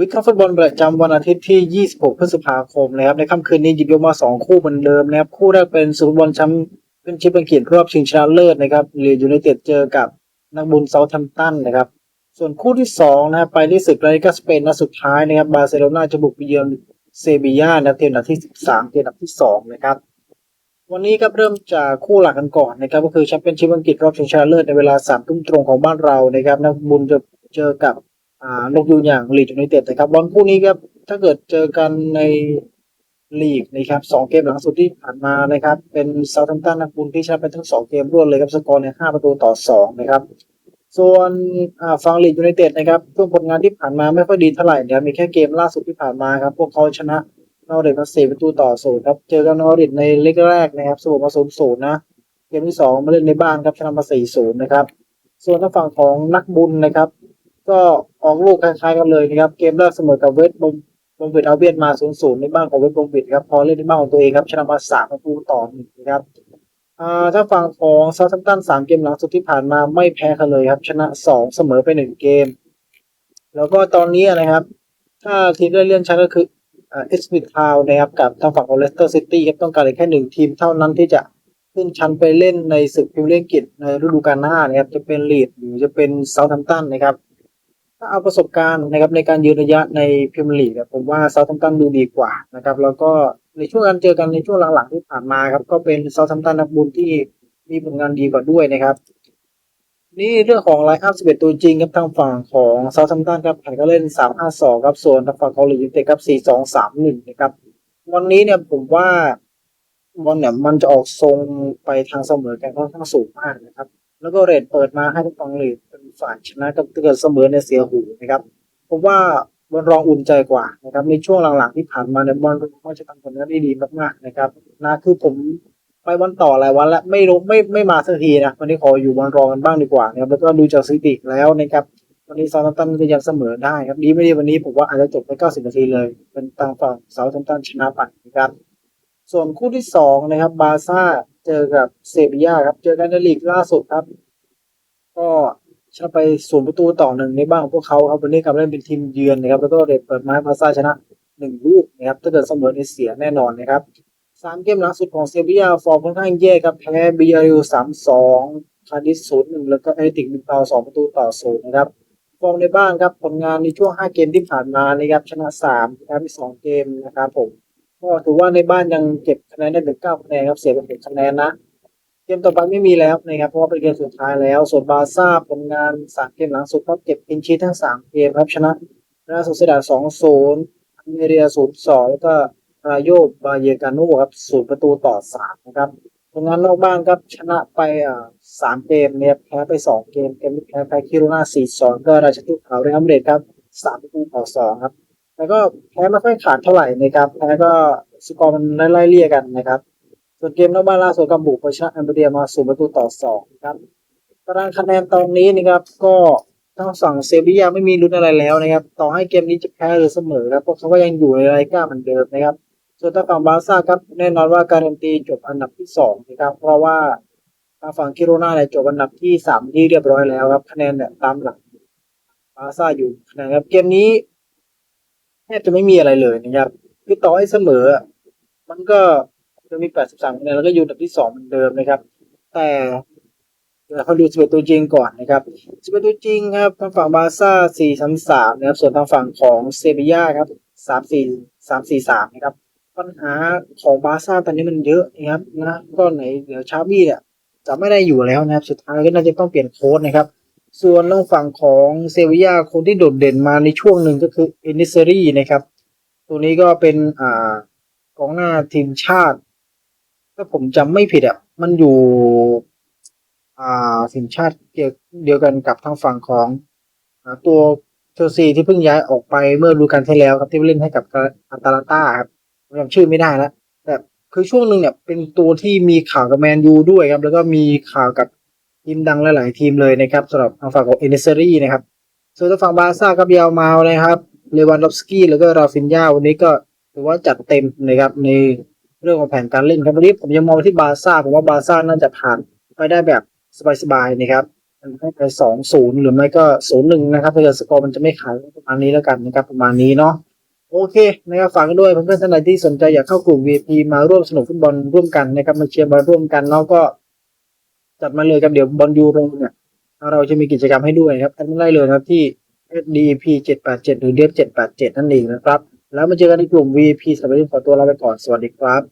วิเคราะห์ฟุตบอลประจำวันอาทิตย์ที่ 26 พฤษภาคมนะครับ ในค่ำคืนนี้หยิบยกมา 2 คู่เหมือนเดิมนะครับ คู่แรกเป็นสุดบอลแชมป์เป็นชิปอังกฤษรอบชิงชนะเลิศนะครับลีดยูไนเต็ดเจอกับนักบุญเซาท์แฮมป์ตันนะครับ ส่วนคู่ที่2นะครับไปที่ศึกลาลิกาสเปนนัดสุดท้ายนะครับ บาร์เซโลนาจะบุกไปเยือนเซบีย่านะเทีมอันดับที่ 13เทีมอันดับที่ 2 นะครับวันนี้ครับเริ่มจากคู่หลักกันก่อนนะครับก็คือแชมเปี้ยนชิพอังกฤษรอบชิงชนะเลิศในเวลาสามทุ่มตรงของบ้านเรานะครับนักบุญจะเจอกับ นกยูงอย่างลีดยูไนเต็ดนะครับบอลคู่นี้ครับถ้าเกิดเจอกันในลีกนะครับสองเกมหลังสุดที่ผ่านมานะครับ เป็นเซาท์แฮมตันนักบุญที่ชนะไปทั้งสองเกมรวดเลยครับสกอร์เนี่ยห้าประตูต่อสองนะครับ ส่วนอ่าฟังลีดยูไนเต็ดนะครับช่วงผลงานที่ผ่านมาไม่ค่อยดีเท่าไหร่นะครับมีแค่เกมล่าสุดที่ผ่านมาครับ พวกเขาชนะนอริทมาสี่ประตูต่อศูนย์ครับ เจอกับนอริทในเล็กแรกนะครับสมมาศูนย์ศูนย์นะ เกมที่สองมาเล่นในบ้านครับชนะมาสี่ศูนย์นะครับ ส่วนทางฝั่งของนักบุญนะครับ ก็ออกลูกคล้ายๆกันเลยนะครับ เกมแรกเสมอกับเวสต์บอมบอมบิดเอาเวียนมา 0-0 ในบ้านของเวสต์บอมบิดครับพอเล่นในบ้านของตัวเองครับชนะมา3ประตูต่อหนึ่งนะครับอ่าถ้าฝั่งของเซาท์แฮมป์ตันสามเกมหลังสุดที่ผ่านมาไม่แพ้กันเลยครับ ชนะ2เสมอไป1เกม แล้วก็ตอนนี้นะครับ ถ้าทีมได้เลื่อนชั้นก็คือเอสมิทาวนะครับกับทางฝั่งของเลสเตอร์ซิตี้ครับต้องการแค่หนึ่งทีมเท่านั้นที่จะขึ้นชั้นไปเล่นในศึกพรีเมียร์ลีกอังกฤษในฤดูกาลหน้านะครับจะเป็นลีดหรือจะเป็นเซาท์แฮมป์ตันนะครับ ถ้าเอาประสบการณ์นะครับในการยืนระยะในพรีเมียร์ลีกผมว่าเซาท์แฮมตันดูดีกว่านะครับแล้วก็ในช่วงการเจอกันในช่วงหลังๆที่ผ่านมาครับก็เป็นเซาท์แฮมตันนักบุญที่มีผลงานดีกว่าด้วยนะครับนี่เรื่องของไลน์อัพ11 ตัวจริงครับทางฝั่งของเซาท์แฮมตันครับแผนก็เล่น 3-5-2 ครับส่วนทางฝั่งของลีดยูเต็ดครับ 4-2-3-1 นะครับวันนี้เนี่ยผมว่าบอลเนี่ยมันจะออกทรงไปทางเสมอกันค่อนข้างสูงมากนะครับ แล้วก็เรทเปิดมาให้ทางฝั่งลีดเป็นฝ่ายชนะครับถ้าเกิดเสมอเนี่ยเสียหูนะครับผมว่าบอลรองอุ่นใจกว่านะครับในช่วงหลังๆที่ผ่านมาเนี่ยบอลรองจะทำผลงานได้ดีมากๆนะครับนะคือผมไปวันต่อหลายวันแล้วไม่รู้ไม่ไม่มาสักทีนะวันนี้ขออยู่บอลรองกันบ้างดีกว่านะครับแล้วก็ดูจากสถิติแล้วนะครับวันนี้ซาท์แฮมป์ตันก็ยังเสมอได้ครับดีไม่ดีวันนี้ผมว่าอาจจะจบไป90 นาทีเลย เป็นทางฝั่งเซาท์แฮมป์ตันชนะไปนะครับส่วนคู่ที่สองนะครับบาร์ซ่า เจอกับเซบียาครับ เจอกันในลีกล่าสุดครับ ก็ชนะไปศูนย์ประตูต่อหนึ่งในบ้านของพวกเขาครับวันนี้กลับเล่นเป็นทีมเยือนนะครับ แล้วก็เรทเปิดไม้บาร์ซ่าชนะหนึ่งลูกนะครับถ้าเกิดเสมอในเสียแน่นอนนะครับสามเกมหลังสุดของเซบียาฟอร์มค่อนข้างแย่ครับแพ้บีอาริลสามสองคาดิสศูนย์หนึ่งแล้วก็เอติกบิลเปาสองประตูต่อศูนย์นะครับฟอร์มในบ้านครับผลงานในช่วง5เกมที่ผ่านมานะครับชนะ3แพ้ไป2เกมนะครับผม ก็ถือว่าในบ้านยังเก็บคะแนนได้ถึง9คะแนนครับเสียไป6คะแนนนะเกมต่อไปไม่มีแล้วนะครับเพราะว่าเป็นเกมสุดท้ายแล้วส่วนบาซ่าผลงาน3เกมหลังสุดก็เก็บเป็นชีททั้ง3เกมครับชนะราโซเซดา2-0เมเรีย0-2แล้วก็รายโยบาเยกาโนครับ0ประตูต่อ3นะครับผลงานนอกบ้านครับชนะไปอ่าสามเกมเนี่ยแพ้ไปสองเกมเกมที่แพ้ไปคิโรนาสี่สองก็ราชทุกเขาได้อัมเดตครับสามประตูต่อสองครับ แล้วก็แพ้ไม่ค่อยขาดเท่าไหร่นะครับแพ้ก็สกอร์มันไล่เลี่ยกันนะครับ ส่วนเกมนอกบ้านล่าสุดกับบุกไปชนะแอมเบเดียมาสูประตูต่อสองครับตารางคะแนนตอนนี้นะครับ ก็ทั้งฝั่งเซบียาไม่มีลุ้นอะไรแล้วนะครับ ต่อให้เกมนี้จะแพ้หรือเสมอครับพราะเขาก็ยังอยู่ในรายการเหมือนเดิมนะครับ ส่วนทางฝั่งบาร์ซ่าครับแน่นอนว่าการันตีจบอันดับที่สองนะครับ เพราะว่าทางฝั่งคิโรนาเนี่ยจบอันดับที่สามที่เรียบร้อยแล้วครับ คะแนนเนี่ยตามหลังบาร์ซ่าอยู่คะแนนครับเกมนี้ แทบจะไม่มีอะไรเลยนะครับคือต่อให้เสมอ มันก็จะมี 83คะแนนแล้วก็อยู่อันดับที่สองเหมือนเดิมนะครับ แต่เดี๋ยวเขาดู11ตัวจริงก่อนนะครับ11ตัวจริงครับทางฝั่งบาซ่า4-3-3นะครับ ส่วนทางฝั่งของเซบียาครับ3-4 3-4-3นะครับ ปัญหาของบาซ่าตอนนี้มันเยอะนะครับนะก็ไหนเดี๋ยวชาบี้เนี่ยจะไม่ได้อยู่แล้วนะครับ สุดท้ายก็น่าจะต้องเปลี่ยนโค้ดนะครับ ส่วนทางฝั่งของเซบียาคนที่โดดเด่นมาในช่วงหนึ่งก็คือเอนิเซอรี่นะครับ ตัวนี้ก็เป็นอ่ากองหน้าทีมชาติ ถ้าผมจำไม่ผิดอะมันอยู่อ่าทีมชาติเกี่ยวเดียวกันกับทางฝั่งของอตัวเชลซีที่เพิ่งย้ายออกไปเมื่อดูกาลที่แล้วครับที่เล่นให้กับอาตาลาต้าครับผมจำชื่อไม่ได้แล้วแต่คือช่วงหนึ่งเนี่ยเป็นตัวที่มีข่าวกับแมนยูด้วยครับ แล้วก็มีข่าวกับ ทีมดังหลายๆทีมเลยนะครับสำหรับทางฝั่งของเอเนเซอรี่นะครับ ส่วนทางฝั่งบาร์ซ่ากับเยาวมานะครับเลวันดอฟสกี้แล้วก็ราฟินยาวันนี้ก็ถือว่าจัดเต็มนะครับในเรื่องของแผนการเล่นครับวันนี้ผมยังมองที่บาร์ซ่าผมว่าบาร์ซ่าน่าจะผ่านไปได้แบบสบายๆนะครับให้ไปสองศูนย์หรือไม่ก็ศูนย์หนึ่งนะครับถ้าเกิดสกอร์มันจะไม่ขายประมาณนี้แล้วกันนะครับประมาณนี้เนาะโอเคนะครับฝากด้วยเพื่อนๆท่านใดที่สนใจอยากเข้ากลุ่ม VIP มาร่วมสนุกฟุตบอลร่วมกันนะครับมาเชียร์บอลร่วมกันแล้วก็ จัดมาเลยครับเดี๋ยวบอลยูโรเนี่ย เราจะมีกิจกรรมให้ด้วยครับแอดมินได้เลยนะครับที่ DP 787 หรือ DF 787 นั่นเองนะครับ แล้วมาเจอกันในกลุ่ม VP สำหรับวันนี้ขอตัวลาไปก่อน สวัสดีครับ